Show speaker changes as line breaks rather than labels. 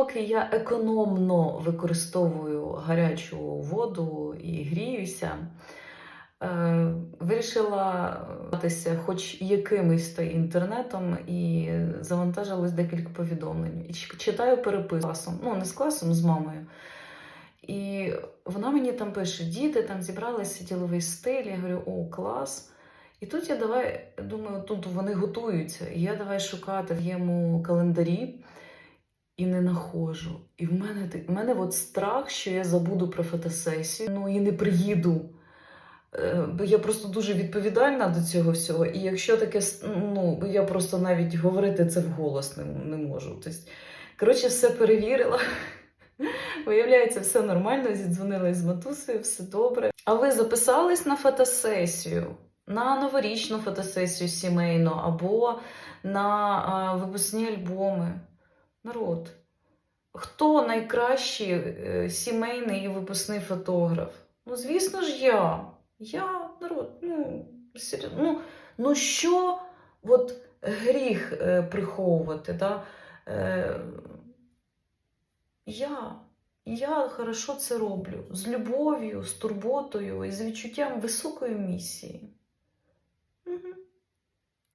Поки я економно використовую гарячу воду і гріюся, е, вирішила гратися хоч якимось то інтернетом і завантажилось декілька повідомлень. І читаю переписку з класом, ну не з класом, з мамою. І вона мені там пише: діти там зібралися діловий стиль. Я говорю, о, клас. І тут я давай думаю, тут вони готуються. І я давай шукати в їхньому календарі і не нахожу. І в мене в мене от страх, що я забуду про фотосесію, ну і не приїду. Е, Бо я просто дуже відповідальна до цього всього. І якщо таке, ну я просто навіть говорити це вголос не, не можу. Тобто, коротше, все перевірила. Виявляється, все нормально, зідзвонила з матусею, все добре. А ви записались на фотосесію, на новорічну фотосесію сімейну або на а, випускні альбоми? Народ. Хто найкращий е, сімейний і випускний фотограф? Ну, звісно ж, я. Я, народ, ну. Ну, ну що от гріх е, приховувати? Да? Е, я. Я хорошо це роблю з любов'ю, з турботою і з відчуттям високої місії.